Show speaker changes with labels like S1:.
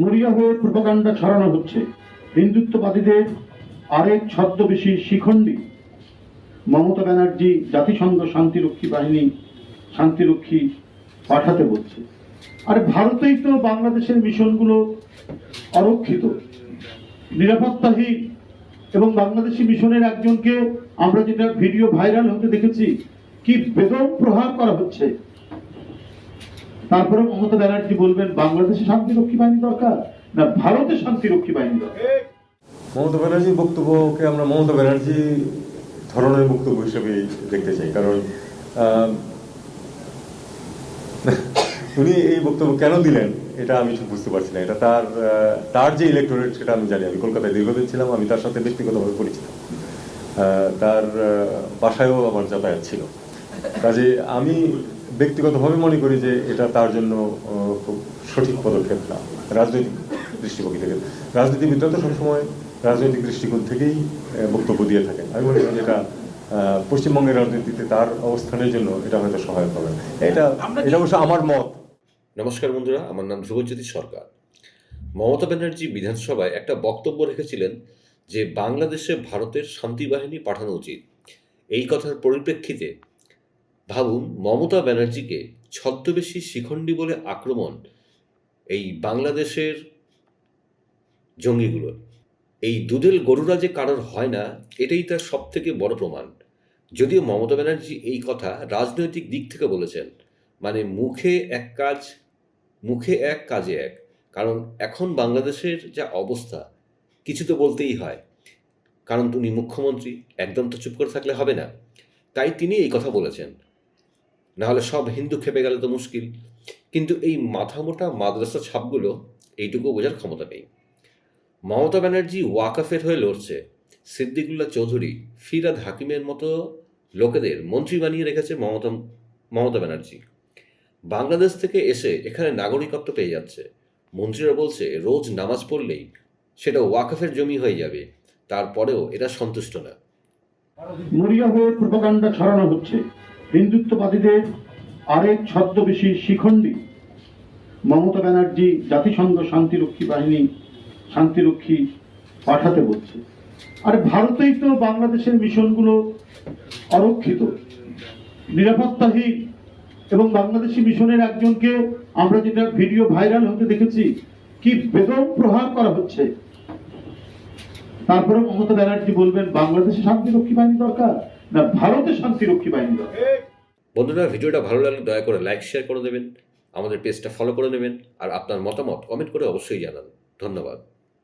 S1: মরিয়া হয়ে প্রোপাগান্ডা ছড়ানো হচ্ছে। হিন্দুত্ববাদীদের আরেক ছদ্মবেশী শিখণ্ডী। মমতা ব্যানার্জি জাতিসংঘ শান্তিরক্ষী বাহিনী শান্তিরক্ষী পাঠাতে বলছে। আর ভারতেই তো বাংলাদেশের মিশনগুলো অরক্ষিত। নিরাপত্তাহীন এবং বাংলাদেশি মিশনের একজনকে আমরা যেটা ভিডিও ভাইরাল হতে দেখেছি, কি বেদম প্রহার করা হচ্ছে। তারপরে মমতা ব্যানার্জি বলবেন, বাংলাদেশে শান্তিরক্ষী বাহিনী দরকার না ভারতে শান্তিরক্ষী বাহিনী দরকার?
S2: মমতা ব্যানার্জির বক্তব্যকে আমরা মমতা ব্যানার্জি ধরনের বক্তব্য হিসেবে দেখতে চাই। কারণ উনি এই বক্তব্য কেন দিলেন এটা আমি বুঝতে পারছি না। এটা তার তার যে ইলেকটোরেট সেটা আমি জানি। আমি কলকাতায় দীর্ঘদিন ছিলাম, আমি তার সাথে ব্যক্তিগতভাবে পরিচিত। তার বাসায়ও আমার যাতায়াত ছিল। কাজে আমি ব্যক্তিগতভাবে মনে করি যে এটা তার জন্য খুব সঠিক পদক্ষেপ না। রাজনৈতিক দৃষ্টিভঙ্গি থেকে। রাজনীতিবিদরা তো সবসময় রাজনৈতিক দৃষ্টিকোণ থেকেই বক্তব্য দিয়ে থাকেন। আমি মনে করি যে এটা পশ্চিমবঙ্গের রাজনীতিতে তার অবস্থানের জন্য এটা হয়তো সহায়ক হবে। এটা এটা অবশ্য আমার মত।
S3: নমস্কার বন্ধুরা আমার নাম ধ্রুবজ্যোতি সরকার। মমতা ব্যানার্জি বিধানসভায় একটা বক্তব্য রেখেছিলেন যে বাংলাদেশে ভারতের শান্তি বাহিনী পাঠানো উচিত। এই কথার পরিপ্রেক্ষিতে ভাবুন, মমতা ব্যানার্জিকে ছদ্মবেশী শিখণ্ডী বলে আক্রমণ এই বাংলাদেশের জঙ্গিগুলোর। এই দুধেল গরুরা যে কারোর হয় না, এটাই তার সব থেকে বড় প্রমাণ। যদিও মমতা ব্যানার্জি এই কথা রাজনৈতিক দিক থেকে বলেছেন মানে মুখে এক কাজ, মুখে এক, কাজে এক। কারণ এখন বাংলাদেশের যা অবস্থা, কিছু তো বলতেই হয়। কারণ উনি মুখ্যমন্ত্রী, একদম তো চুপ করে থাকলে হবে না। তাই তিনি এই কথা বলেছেন। নাহলে সব হিন্দু খেপে গেলে তো মুশকিল। কিন্তু এই মাথামোটা মাদ্রাসা ছাপগুলো এইটুকু বোঝার ক্ষমতা নেই। মমতা ব্যানার্জি ওয়াকাফের হয়ে লড়ছে। সিদ্দিকুল্লাহ চৌধুরী ফিরাদ হাকিমের মতো লোকেদের মন্ত্রী বানিয়ে রেখেছে মমতা মমতা ব্যানার্জি। বাংলাদেশ থেকে এসে এখানে নাগরিকত্ব পেয়ে যাচ্ছে। মন্ত্রীরা বলছে, রোজ নামাজ পড়লেই সেটা ওয়াকাফের জমি হয়ে যাবে। তারপরেও এরা সন্তুষ্ট না।
S1: হয়ে ছড়ানো হচ্ছে। হিন্দুত্ববাদীদের আরেক ছদ্মবেশী শিখণ্ডী, মমতা ব্যানার্জি জাতিসংঘ শান্তিরক্ষী বাহিনী শান্তিরক্ষী পাঠাতে বলছে। আর ভারতেই তো বাংলাদেশের মিশনগুলো অরক্ষিত। নিরাপত্তাহীন এবং বাংলাদেশি মিশনের একজনকে আমরা যেটা ভিডিও ভাইরাল হতে দেখেছি, কি বেদম প্রহার করা হচ্ছে। তারপরে মমতা ব্যানার্জি বলবেন, বাংলাদেশে শান্তিরক্ষী বাহিনী দরকার। না, ভারতে শান্তিরক্ষী বাহিনী দরকার।
S3: বন্ধুরা, ভিডিওটা ভালো লাগলে দয়া করে লাইক শেয়ার করে দেবেন। আমাদের পেজটা ফলো করে নেবেন। আর আপনার মতামত কমেন্ট করে অবশ্যই জানান। ধন্যবাদ।